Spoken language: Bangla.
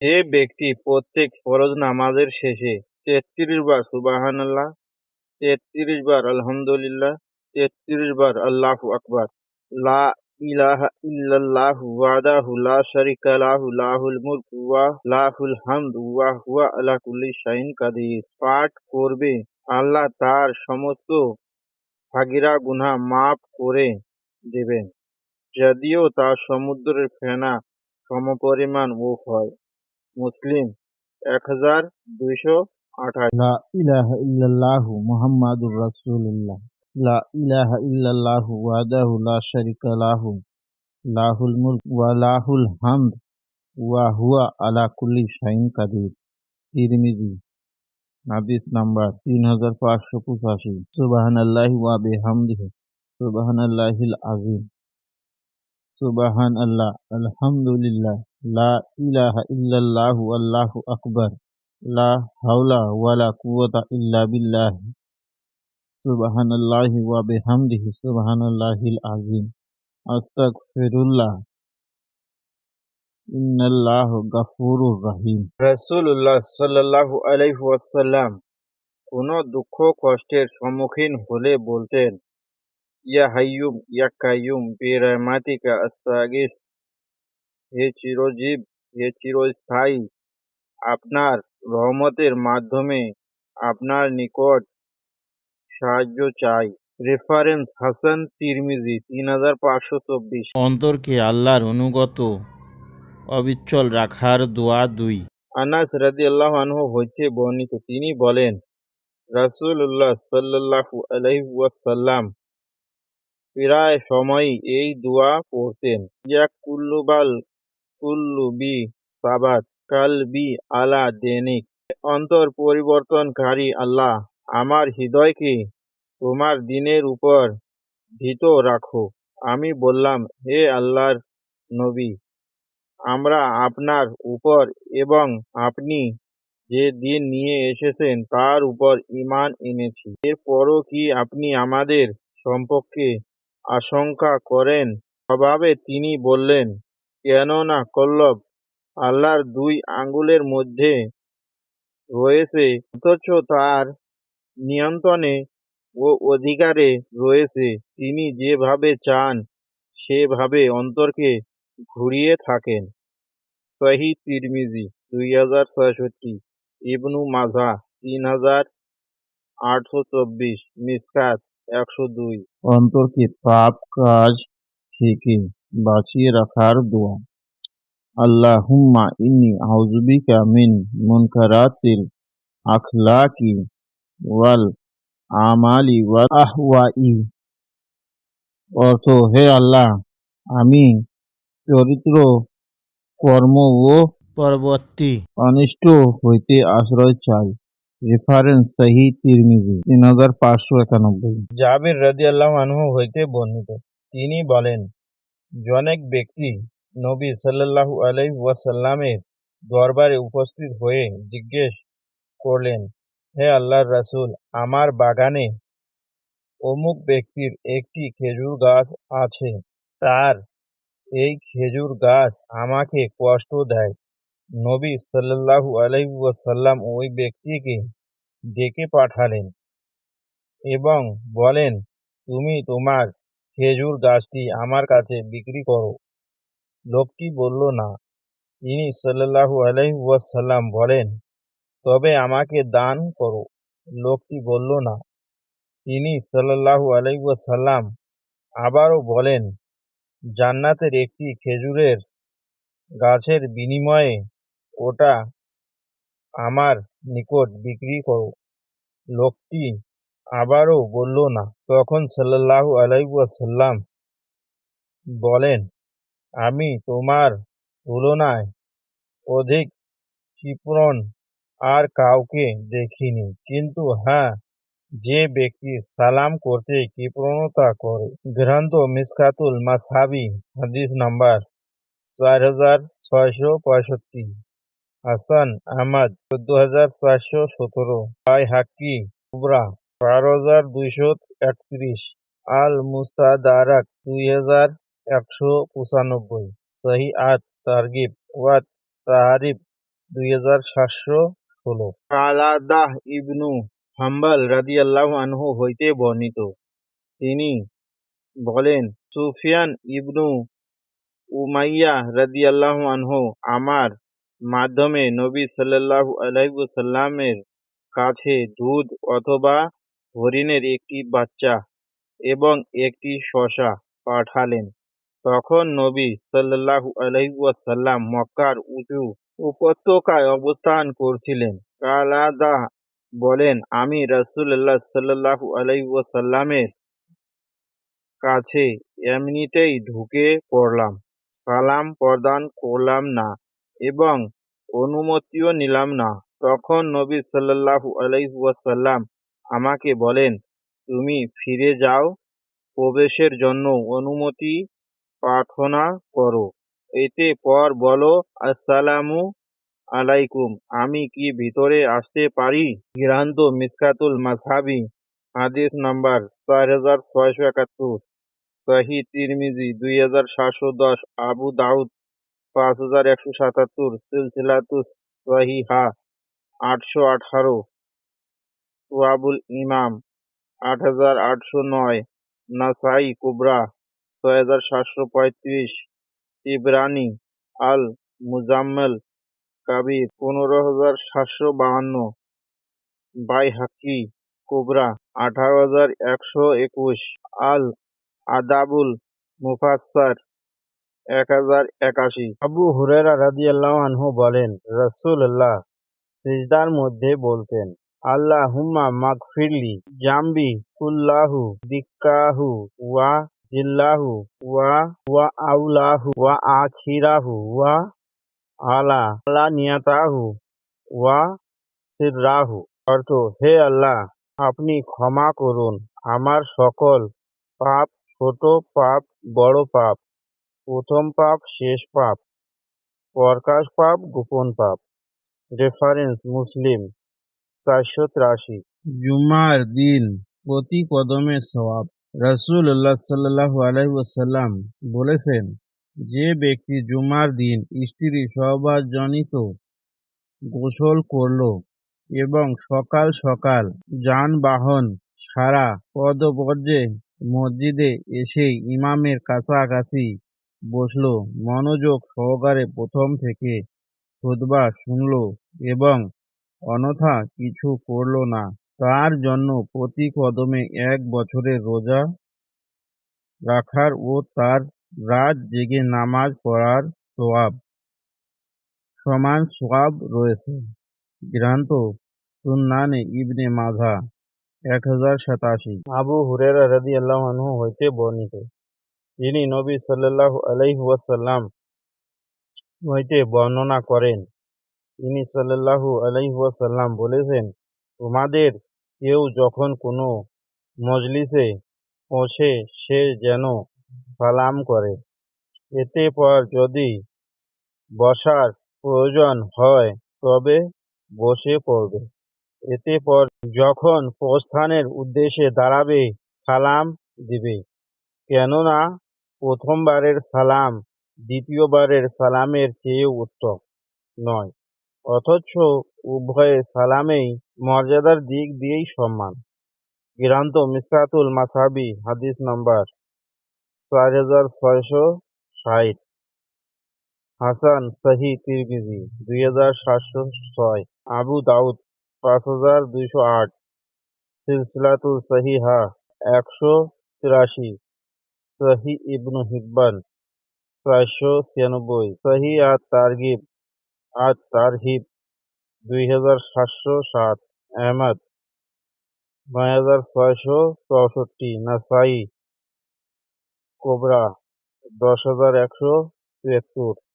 যে ব্যক্তি প্রত্যেক ফরজ নামাজের শেষে তেত্রিশ বার সুবাহানাল্লাহ, তেত্রিশ বার আলহামদুলিল্লাহ, তেত্রিশ বার আল্লাহু আকবার। লা ইলাহা ইল্লাল্লাহু ওয়াহদাহু লা শারিকা লাহু, লাহুল মুলকু ওয়া লাহুল হামদু ওয়া হুয়া আলা কুল্লি শাইইন কাদির। পাঠ করবে, আল্লাহ তার সমস্ত সাগিরা গুনাহ মাফ করে দেবেন। যদিও তা সমুদ্রের ফেনা সমপরিমাণ ও হয়। মুসলিম এক হাজার দুইশো আঠাশ। লা ইলাহা ইল্লাল্লাহু মুহাম্মাদুর রাসূলুল্লাহ। লা ইলাহা ইল্লাল্লাহু ওয়াহদাহু লা শারিকা লাহু। লাহুল মুলক ওয়া লাহুল হামদ ওয়া হুয়া আলা কুল্লি শাইইন কাদির। তিরমিজি, হাদিস নাম্বার তিন হাজার পাঁচশো পঁচাশি। সুবাহানাল্লাহি ওয়া বিহামদিহি। সুবাহানাল্লাহিল আজিম সুবাহান আল্লাহ আলহামদুলিল্লাহ লা ইলাহা ইল্লাল্লাহু আল্লাহু আকবার লা হাওলা ওয়ালা কুওয়াতা ইল্লা বিল্লাহ সুবহানাল্লাহি ওয়া বিহামদিহি সুবহানাল্লাহিল আযীম আস্তাগফিরুল্লাহ ইন্নাল্লাহ গাফুরুর রহিম রসুল্লাহ সাল্লাহু আলাইহি ওয়াসাল্লাম কোনো দুঃখ কষ্টের সম্মুখীন হলে বলতেন ইয়া হাইয়ুম ইয়া কাইয়ুম বিরহমাতিকা আস্তাগিস হে চিরজীব হে চিরস্থায়ী আপনার রহমতের মাধ্যমে আপনার নিকট সাহায্য চাই। রেফারেন্স হাসান তিরমিজি তিন হাজার পাঁচশো চব্বিশ। অন্তরকে আল্লাহর অনুগত অবিচল রাখার দোয়া দুই। আনাস রাদি আল্লাহ আনহু হইতে বর্ণিত তিনি বলেন রাসূলুল্লাহ সাল্লাল্লাহু আলাইহি ওয়াসাল্লাম প্রায় সময়ই এই দোয়া পড়তেন। ইয়া কুল্লু বি, সাবাত, কাল বি আলা দেনিক। অন্তর পরিবর্তনকারী আল্লাহ, আমার হৃদয়কে তোমার দিনের উপর ভীত রাখো। আমি বললাম, হে আল্লাহর নবী, আমরা আপনার উপর এবং আপনি যে দিন নিয়ে এসেছেন তার উপর ঈমান এনেছি। এরপরও কি আপনি আমাদের সম্পর্কে আশঙ্কা করেন। স্বভাবে তিনি বললেন, কেননা কল্লব, আল্লাহর দুই আঙ্গুলের মধ্যে রয়েছে, অথচ তার নিয়ন্ত্রণে ও অধিকারে রয়েছে। তিনি যেভাবে চান, সেভাবে অন্তরকে ঘুরিয়ে থাকেন। সহি তিরমিজি, দুই হাজার ছয়ষট্টি। ইবনু মাঝা তিন হাজার আটশো চব্বিশ। মিসকাত একশো দুই। অন্তরকে পাপ কাজ থেকে বাঁচিয়ে রাখার দোয়া। আল্লাহুম্মা ইন্নি আউযুবিকা মিন মুনকারাতিল আখলাকি ওয়াল আমালি ওয়াল আহওয়াই। অর্থ হে আল্লাহ আমি চরিত্র কর্ম ও পরবর্তী অনিষ্ট হইতে আশ্রয় চাই। রেফারেন্স সহি তিরমিজি, তিন হাজার পাঁচশো একানব্বই। জাবির রাজি আল্লাহ আনহু হইতে বর্ণিত। তিনি বলেন, জনেক ব্যক্তি নবী সাল্লাল্লাহু আলাইহি ওয়াসাল্লামের দরবারে উপস্থিত হয়ে জিজ্ঞেস করলেন, হে আল্লাহর রাসূল, আমার বাগানে অমুক ব্যক্তির একটি খেজুর গাছ আছে। তার এই খেজুর গাছ আমাকে কষ্ট দেয়। নবী সাল্লাল্লাহু আলাইহি ওয়াসাল্লাম ওই ব্যক্তিকে ডেকে পাঠালেন এবং বলেন, তুমি তোমার খেজুর গাছটি আমার কাছে বিক্রি করো। লোকটি বলল, না। তিনি সাল্লাল্লাহু আলাইহি ওয়াসাল্লাম বলেন, তবে আমাকে দান করো। লোকটি বলল, না। তিনি সাল্লাল্লাহু আলাইহি ওয়াসাল্লাম আবারও বলেন, জান্নাতের একটি খেজুরের গাছের বিনিময়ে ওটা আমার নিকট বিক্রি করো। লোকটি আবারও বলল, না। তখন সাল্লাল্লাহু আলাইহি ওয়াসাল্লাম বলেন, আমি তোমার তুলনায় অধিক কৃপণ আর কাউকে দেখিনি। কিন্তু হ্যাঁ যে ব্যক্তি সালাম করতে কৃপণতা করে। গ্রন্থ মিসকাতুল মাসাবি হাদিস নাম্বার চার হাজার ছয়শো পঁয়ষট্টি। হাসান আহমদ, চোদ্দ হাজার চারশো সতেরো। বাই হাক্কি কুবরা, বারো হাজার দুইশো একত্রিশ। আল মুস্তাদারাক দুই হাজার একশো পঁচানব্বই। সহি আত তারগিব, ওয়াত তাহারিফ দুই হাজার সাতশো ষোলো। কালাদাহ ইবনু হাম্বাল রাদিয়াল্লাহু আনহু হইতে বর্ণিত। তিনি বলেন, সুফিয়ান ইবনু উমাইয়া রাদিয়াল্লাহু আনহু আমার মাধ্যমে নবী সাল্লাল্লাহু আলাইহি ওয়াসাল্লামের কাছে দুধ অথবা হরিণের একটি বাচ্চা এবং একটি শশা পাঠালেন। তখন নবী সাল্লাল্লাহু আলাইহি মক্কার উঁচু উপত্যকায় অবস্থান করছিলেন। কালাদা বলেন, আমি রাসূলুল্লাহ সাল্লাল্লাহু আলাইহি কাছে এমনিতেই ঢুকে পড়লাম। সালাম প্রদান করলাম না। এবং অনুমতিও নিলাম না। তখন নবী সাল্লাল্লাহু আলাইহি আমাকে বলেন, তুমি ফিরে যাও, প্রবেশের জন্য অনুমতি প্রার্থনা করো। এতে পর বলো, আসসালামু আলাইকুম, আমি কি ভিতরে আসতে পারি? গ্রান্ত মিসকাতুল মাযহাবি, হাদিস নাম্বার চার হাজার ছয়শো একাত্তর সহি তিরমিজি দুই হাজার সাতশো দশ, আবু দাউদ পাঁচ হাজার একশো সাতাত্তর সিলসিলাতুস সহিহা আটশো আঠারো, ওয়াবুল ইমাম আট হাজার আটশো নয়, নাসাই কুবরা ছয় হাজার সাতশো পঁয়ত্রিশ, ইবরানি আল মুজাম্মেল কাবির পনেরো হাজার সাতশো বাহান্ন, বাইহাকি কুবরা আঠারো হাজার একশো একুশ আল আদাবুল মুফাসসার এক হাজার একাশি। আবু হুরেরা রাদিয়াল্লাহু আনহু বলেন, রাসূলুল্লাহ সিজদার মধ্যে বলতেন আল্লাহ হুম্মা মাগফিরলি জাম্বি কুল্লাহু দিক্কাহু ওয়া জিল্লাহু ওয়া ওয়া আউলাহু ওয়া আখিরাহু ওয়া আলা আলা নিয়াতাহু ওয়া সিররাহু। অর্থ, হে আল্লাহ, আপনি ক্ষমা করুন। আমার সকল পাপ ছোট পাপ, বড় পাপ। প্রথম পাপ, শেষ পাপ। প্রকাশ পাপ, গোপন পাপ। রেফারেন্স মুসলিম। চারশো তিরাশি। জুমার দিন, প্রতি কদমে সওয়াব। রাসূলুল্লাহ সাল্লাল্লাহু আলাইহি ওয়াসাল্লাম বলেছেন, যে ব্যক্তি জুমার দিন স্ত্রী সহবাসজনিত গোসল করল এবং সকাল সকাল যানবাহন ছাড়া পদব্রজে মসজিদে এসে ইমামের কাছাকাছি বসল। মনোযোগ সহকারে প্রথম থেকে খুতবা শুনল এবং অন্যথা কিছু করল না। তার জন্য প্রতি কদমে এক বছরের রোজা রাখার ও তার রাত জেগে নামাজ পড়ার সোয়াব, সমান সোয়াব রয়েছে। গ্রান্ত সুন্নানে ইবনে মাঝা এক হাজার সাতাশি। আবু হুরেরা রাদিয়াল্লাহু আনহু হইতে বর্ণিত। তিনি নবী সাল্লাল্লাহু আলাইহি ওয়াসাল্লাম হইতে বর্ণনা করেন। তিনি সাল্লাল্লাহু আলাইহি বলেছেন, তোমাদের কেউ যখন কোনো মজলিসে পৌঁছে, সে যেন সালাম করে। এতে পর যদি বসার প্রয়োজন হয়, তবে বসে পড়বে। এতে পর যখন প্রস্থানের উদ্দেশ্যে দাঁড়াবে, সালাম দিবে। কেননা প্রথমবারের সালাম, দ্বিতীয়বারের সালামের চেয়ে উত্তম নয়। অথচ উভয় সালামেই মর্যাদার দিক দিয়েই সম্মান। গ্রান্ত মিসকাতুল মাসাবি, হাদিস নাম্বার চার হাজার ছয়শো ষাট। হাসান সহি তিরমিজি, দুই হাজার সাতশো ছয়। আবু দাউদ, পাঁচ হাজার দুইশো আট। সিলসিলাতুল সহিহা, একশো তিরাশি। সহি ইবনু হিব্বান চারশো ছিয়ানব্বই। সহি আর তারগিব আর তারহিব, দুই হাজার সাতশো সাত। আহমদ, নয় হাজার ছয়শো চৌষট্টি। নাসাই, কোবরা, দশ হাজার একশো তিয়াত্তর।